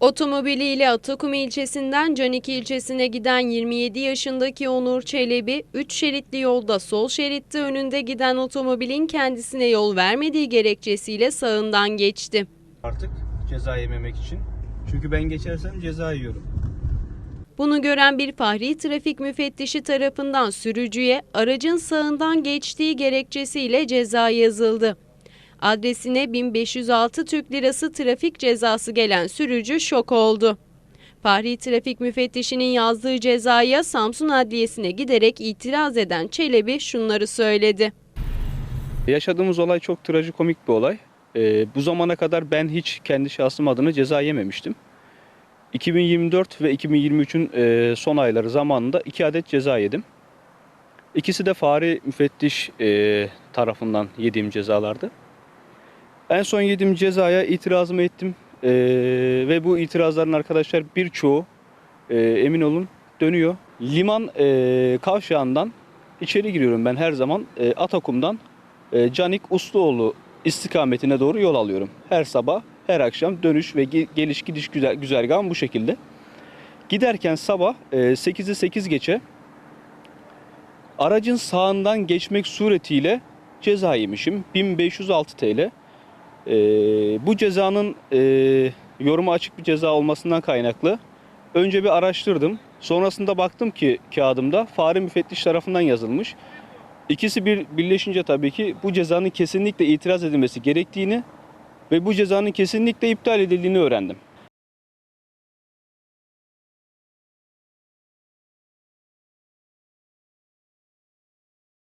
Otomobiliyle Atakum ilçesinden Canik ilçesine giden 27 yaşındaki Onur Çelebi, 3 şeritli yolda sol şeritte önünde giden otomobilin kendisine yol vermediği gerekçesiyle sağından geçti. artık ceza yememek için. Çünkü ben geçersem ceza yiyorum. Bunu gören bir fahri trafik müfettişi tarafından sürücüye aracın sağından geçtiği gerekçesiyle ceza yazıldı. Adresine 1506 Türk Lirası trafik cezası gelen sürücü şok oldu. Fahri trafik müfettişinin yazdığı cezaya Samsun Adliyesi'ne giderek itiraz eden Çelebi şunları söyledi. Yaşadığımız olay çok trajikomik bir olay. Ee, bu zamana kadar ben hiç kendi şahsım adına ceza yememiştim. 2024 ve 2023'ün e, son ayları zamanında iki adet ceza yedim. İkisi de fare müfettiş e, tarafından yediğim cezalardı. En son yediğim cezaya itirazımı ettim. E, ve bu itirazların arkadaşlar birçoğu e, emin olun dönüyor. Liman e, kavşağından içeri giriyorum ben her zaman. E, Atakum'dan e, Canik Usluoğlu istikametine doğru yol alıyorum. Her sabah, her akşam dönüş ve ge- geliş gidiş güzel, güzergahım bu şekilde. Giderken sabah e, 8'i 8 geçe aracın sağından geçmek suretiyle ceza yemişim. 1506 TL. E, bu cezanın e, yoruma açık bir ceza olmasından kaynaklı önce bir araştırdım. Sonrasında baktım ki kağıdımda fare müfettiş tarafından yazılmış. İkisi bir birleşince tabii ki bu cezanın kesinlikle itiraz edilmesi gerektiğini ve bu cezanın kesinlikle iptal edildiğini öğrendim.